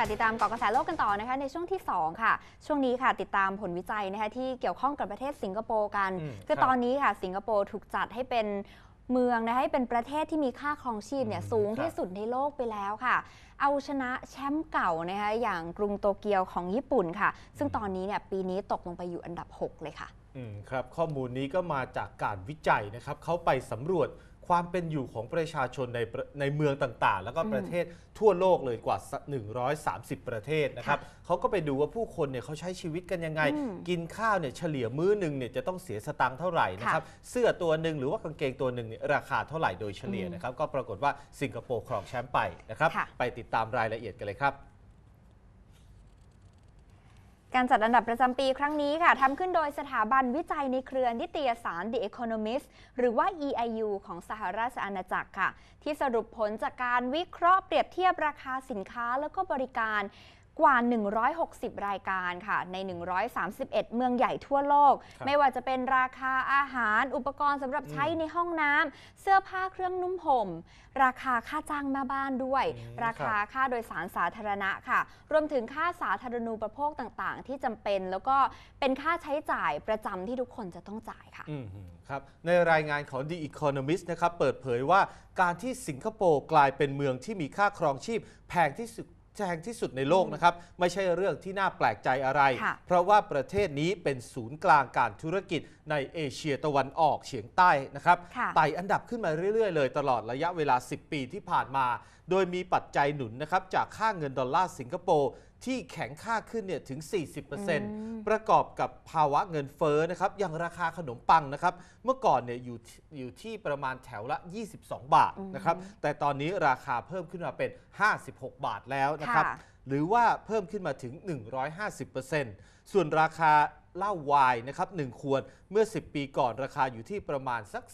ค่ะติดตามเกาะกระแสโลกกันต่อนะคะในช่วงที่ 2 ค่ะ ช่วงนี้ค่ะติดตามผลวิจัยนะคะที่เกี่ยวข้องกับประเทศสิงคโปร์กันอืมคือครับตอนนี้ค่ะสิงคโปร์ถูกจัดให้เป็นเมืองนะคะให้เป็นประเทศที่มีค่าครองชีพเนี่ยอืมสูงครับที่สุดในโลกไปแล้วค่ะ เอาชนะแชมป์เก่านะคะอย่างกรุงโตเกียวของญี่ปุ่นค่ะ ซึ่งตอนนี้เนี่ยปีนี้ตกลงไปอยู่อันดับ 6 เลยค่ะ อืมครับข้อมูลนี้ก็มาจากการวิจัยนะครับเขาไปสำรวจความเป็นอยู่ของประชาชนในประในเมืองต่างๆ แล้วก็อืมประเทศทั่วโลกเลยกว่า 130 ประเทศนะครับเขาก็ไปดูว่าผู้คนเนี่ยเขาใช้ชีวิตกันยังไงอืมกินข้าวเนี่ยเฉลี่ยมื้อหนึ่งเนี่ยจะต้องเสียสตังค์เท่าไหร่นะครับเสื้อตัวหนึ่งหรือว่ากางเกงตัวหนึ่งเนี่ยราคาเท่าไหร่โดยเฉลี่ยอืมนะครับก็ปรากฏว่าสิงคโปร์ครองแชมป์ไปนะครับค่ะไปติดตามรายละเอียดกันเลยครับ การจัดอันดับประจำปีครั้งนี้ค่ะทำขึ้นโดยสถาบันวิจัยในเครือนิตยสาร The Economist หรือว่า EIU ของสหราชอาณาจักรค่ะ ที่สรุปผลจากการวิเคราะห์เปรียบเทียบราคาสินค้าแล้วก็บริการ กว่า 160 รายการค่ะ ใน 131 เมืองใหญ่ทั่วโลกครับไม่ว่าจะเป็นราคาอาหาร อุปกรณ์สำหรับใช้อืมในห้องน้ำเสื้อผ้าเครื่องนุ่มห่ม ราคาค่าจ้างแม่บ้านด้วยอืมราคาครับค่าโดยสารสาธารณะค่ะ รวมถึงค่าสาธารณูปโภคต่างๆ ที่จำเป็นแล้วก็เป็นค่าใช้จ่ายประจำที่ทุกคนจะต้องจ่ายค่ะอืมครับในรายงานของ The Economist นะครับเปิดเผยว่าการที่สิงคโปร์กลายเป็นเมืองที่มีค่าครองชีพแพงที่สุด แพงที่สุดในโลกนะครับ ไม่ใช่เรื่องที่น่าแปลกใจอะไร ค่ะเพราะว่าประเทศนี้เป็นศูนย์กลางการธุรกิจในเอเชียตะวันออกเฉียงใต้นะครับค่ะ ไต่อันดับขึ้นมาเรื่อยๆเลยตลอดระยะเวลา 10 ปีที่ผ่านมา โดยมีปัจจัยหนุนนะครับจากค่าเงินดอลลาร์สิงคโปร์ ที่แข็งค่าขึ้นเนี่ยถึง 40%ประกอบกับภาวะเงินเฟ้อนะครับอย่างราคาขนมปังนะครับ เมื่อก่อนเนี่ยอยู่ที่อยู่ที่ประมาณแถวละ 22 บาทนะครับ แต่ตอนนี้ราคาเพิ่มขึ้นมาเป็น 56 บาทแล้วนะครับค่ะหรือว่าเพิ่มขึ้นมาถึง 150%ส่วนราคาเหล้าไวน์นะครับ1ขวดเมื่อ 10 ปีก่อนราคาอยู่ที่ประมาณสัก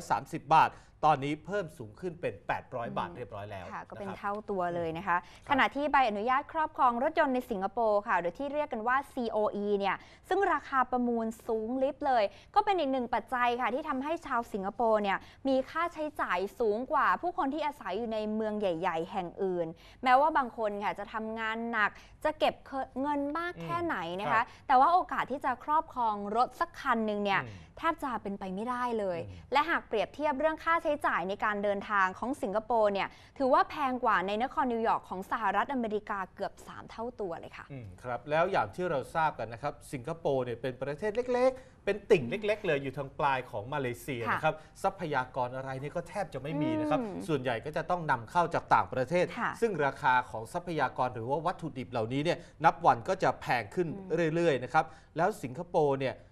430 บาท ตอนนี้เพิ่มสูงขึ้นเป็น 800 บาทเรียบร้อยแล้วค่ะก็เป็นนะครับ เท่าตัวเลยนะคะครับขณะที่ใบอนุญาตครอบครองรถยนต์ในสิงคโปร์ค่ะโดยที่เรียกกันว่า COE เนี่ย ซึ่งราคาประมูลสูงลิบเลย ก็เป็นอีกหนึ่งปัจจัยค่ะ ที่ทำให้ชาวสิงคโปร์เนี่ย มีค่าใช้จ่ายสูงกว่าผู้คนที่อาศัยอยู่ในเมืองใหญ่ ๆ แห่งอื่น แม้ว่าบางคนค่ะจะทำงานหนัก จะเก็บเงินมากแค่ไหนนะครัคะ บแต่ว่าโอกาสที่จะครอบครองรถสักคันหนึ่งเนี่ย อืมแทบจะเป็นไปไม่ได้เลยอืมและหากเปรียบเทียบเรื่องค่าใช้จ่ายในการเดินทางของสิงคโปร์เนี่ยถือว่าแพงกว่าในนครนิวยอร์กของสหรัฐอเมริกาเกือบ 3 เท่าตัวเลยค่ะอืมครับแล้วอย่างที่เราทราบกันนะครับสิงคโปร์เนี่ยเป็นประเทศเล็ก ๆ เป็นติ่งเล็ก ๆ เลยอยู่ทางปลายของมาเลเซียค่ะนะครับทรัพยากรอะไรเนี่ยก็แทบจะไม่มีนะครับอืมส่วนใหญ่ก็จะต้องนำเข้าจากต่างประเทศค่ะซึ่งราคาของทรัพยากรหรือว่าวัตถุดิบเหล่านี้เนี่ยนับวันก็จะแพงขึ้นเรื่อยๆนะครับแล้วสิงคโปร์เนี่ยเอ่อ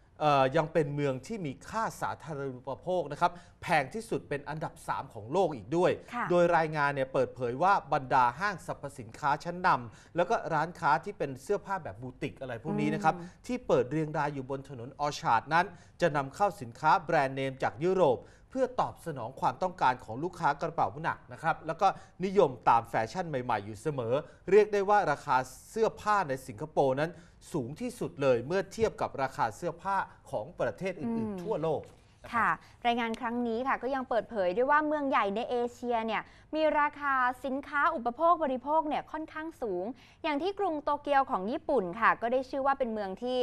ยังเป็นเมืองที่มีค่าสาธารณูปโภคนะครับแพงที่สุดเป็นอันดับ 3 ของโลกอีกด้วยค่ะโดยรายงานเนี่ยเปิดเผยว่าบรรดาห้างสรรพสินค้าชั้นนำแล้วก็ร้านค้าที่เป็นเสื้อผ้าแบบบูติกอะไรพวกนี้นะครับที่เปิดเรียงรายอยู่บนถนนออชาร์ดนั้น จะนำเข้าสินค้าแบรนด์เนมจากยุโรป เพื่อตอบสนองความต้องการของลูกค้ากระเป๋าหนักนะครับ แล้วก็นิยมตามแฟชั่นใหม่ ๆ อยู่เสมอ เรียกได้ว่าราคาเสื้อผ้าในสิงคโปร์นั้นสูงที่สุดเลยเมื่อเทียบกับราคาเสื้อผ้าของประเทศอื่น ๆ ทั่วโลกครับค่ะ รายงานครั้งนี้ค่ะก็ยังเปิดเผยด้วยว่าเมืองใหญ่ในเอเชียเนี่ยมีราคาสินค้าอุปโภคบริโภคเนี่ยค่อนข้างสูง อย่างที่กรุงโตเกียวของญี่ปุ่นค่ะ ก็ได้ชื่อว่าเป็นเมืองที่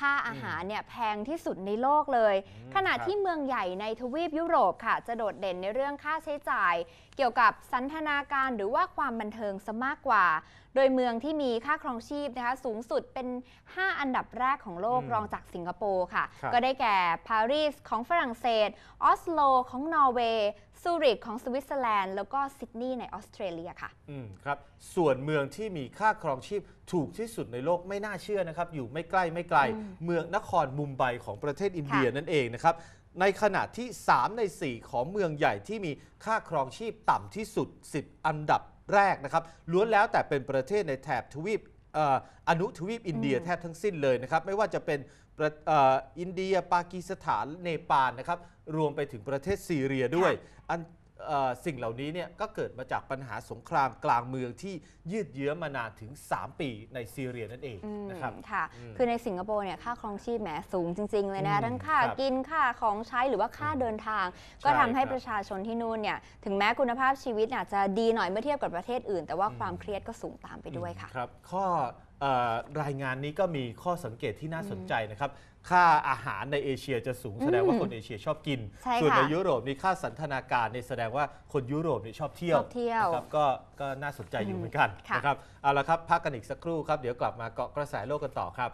ค่าอาหารเนี่ยแพงที่สุดในโลกเลยอืมขณะครับที่เมืองใหญ่ในทวีปยุโรปค่ะ จะโดดเด่นในเรื่องค่าใช้จ่าย เกี่ยวกับสันทนาการหรือว่าความบันเทิงซะมากกว่า โดยเมืองที่มีค่าครองชีพนะคะสูงสุดเป็น 5 อันดับแรกของโลกอืมรองจากสิงคโปร์ค่ะครับก็ได้แก่ปารีสของฝรั่งเศส ออสโลของนอร์เวย์ ซูริกของสวิตเซอร์แลนด์ แล้วก็ซิดนีย์ในออสเตรเลียค่ะ อืมครับ ส่วนเมืองที่มีค่าครองชีพถูกที่สุดในโลกไม่น่าเชื่อนะครับ อยู่ไม่ใกล้ไม่ไกลอืมเมืองนครมุมไบของประเทศอินเดียค่ะนั่นเองนะครับ ในขณะที่ 3 ใน 4 ของเมืองใหญ่ที่มีค่าครองชีพต่ำที่สุด 10 อันดับแรกนะครับล้วนแล้วแต่เป็นประเทศในแถบทวีปเอ่ออนุทวีปอินเดียอืมแทบทั้งสิ้นเลยนะครับ ไม่ว่าจะเป็นประเอ่ออินเดียปากีสถานเนปาลนะครับรวมไปถึงประเทศซีเรียด้วยอันเอ่อสิ่งเหล่านี้เนี่ยก็เกิดมาจากปัญหาสงครามกลางเมืองที่ยืดเยื้อมานานถึง 3 ปีในซีเรียนั่นเองอืมนะครับค่ะอืมคือในสิงคโปร์เนี่ยค่าครองชีพแหมสูงจริง ๆ เลยนะอืมทั้งค่าครับกินค่าของใช้หรือว่าค่าเดินทาง ก็ทำให้ครับประชาชนที่นู่นเนี่ยถึงแม้คุณภาพชีวิตอาจจะดีหน่อยเมื่อเทียบกับประเทศอื่น แต่ว่าความเครียดก็สูงตามไปด้วยค่ะครับข้อเอ่อ รายงานนี้ก็มีข้อสังเกตที่น่าสนใจนะครับ ค่าอาหารในเอเชียจะสูงแสดงว่าคนเอเชียชอบกินใช่ส่วนค่ะในยุโรปนี่ค่าสันทนาการเนี่ยแสดงว่าคนยุโรปนี่ชอบเที่ยวชอบเที่ยวนะครับก็ก็น่าสนใจอยู่เหมือนกันค่ะนะครับเอาละครับพักกันอีกสักครู่ครับเดี๋ยวกลับมาเกาะกระแสโลกกันต่อครับ